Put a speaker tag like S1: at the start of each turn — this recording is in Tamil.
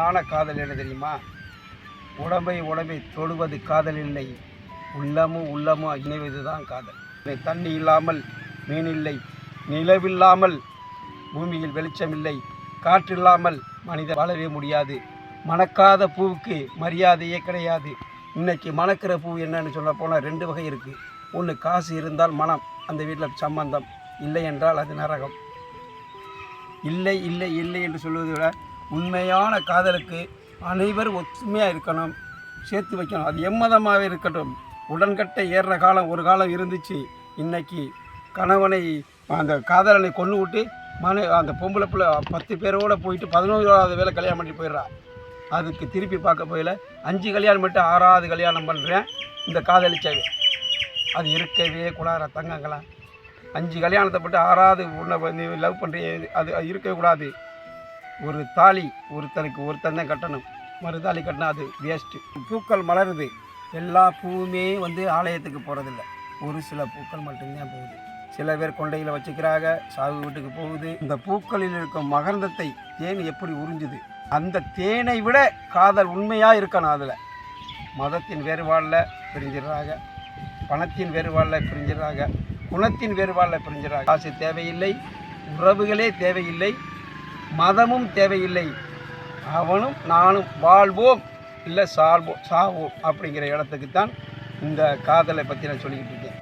S1: உண்மையான காதல் என்ன தெரியுமா? உடம்பை உடம்பை தொடுவது காதல் இல்லை. உள்ளமும் உள்ளமும் இணைவது தான் காதல் தண்ணி இல்லாமல் மீன் இல்லை. நிலவில்லாமல் பூமியில் வெளிச்சம் இல்லை. காற்றில்லாமல் மனிதர் வாழவே முடியாது. மணக்காத பூவுக்கு மரியாதையே கிடையாது. இன்னைக்கு மணக்கிற பூ என்னன்னு சொல்ல போனால் ரெண்டு வகை இருக்குது ஒன்று காசு இருந்தால் மனம் அந்த வீட்டில் சம்பந்தம். இல்லை என்றால் அது நரகம். இல்லை இல்லை இல்லை என்று சொல்வதை விட உண்மையான காதலுக்கு அனைவரும் ஒற்றுமையாக இருக்கணும் சேர்த்து வைக்கணும். அது எம்மதமாக இருக்கட்டும். உடன்கட்டை ஏறுற காலம் ஒரு காலம் இருந்துச்சு. இன்னைக்கு கணவனை அந்த காதலனை கொண்டு விட்டு மனை அந்த பொம்பளை பிள்ளை பத்து பேரோட போயிட்டு பதினோராவது வேலை கல்யாணம் பண்ணி போயிடுறா. அதுக்கு திருப்பி பார்க்க போயில அஞ்சு கல்யாணம் பண்ணிட்டு ஆறாவது கல்யாணம் பண்ணுறேன் இந்த காதலிச்சவை அது இருக்கவே கூடாது தங்கங்களா. அஞ்சு கல்யாணத்தை போட்டு ஆறாவது உன்னை லவ் பண்ணுறிய அது அது இருக்கவே கூடாது. ஒரு தாலி ஒருத்தனுக்கு ஒருத்தன் தான் கட்டணும் மறுதாலி கட்டினா அது வேஸ்ட்டு பூக்கள் மலருது. எல்லா பூவுமே வந்து ஆலயத்துக்கு போகிறதில்ல ஒரு சில பூக்கள் மட்டும்தான் போகுது. சில பேர் கொண்டையில் வச்சுக்கிறாங்க சாவு வீட்டுக்கு போகுது. இந்த பூக்களில் இருக்கும் மகரந்தத்தை தேன் எப்படி உறிஞ்சுது? அந்த தேனை விட காதல் உண்மையாக இருக்கணும் அதில். மதத்தின் வேறுபாடில் பிரிஞ்சிடுறாங்க. பணத்தின் வேறுபாடில் பிரிஞ்சிடுறாங்க. குணத்தின் வேறுபாடில் பிரிஞ்சிடுறாங்க. காசு தேவையில்லை. உறவுகளே தேவையில்லை. மதமும் தேவையில்லை. அவனும் நானும் வாழ்வோம். இல்லை சால்வோம் சாவோம் அப்படிங்கிற இடத்துக்கு தான் இந்த காதலை பற்றி நான் சொல்லிக்கிட்டு இருக்கேன்.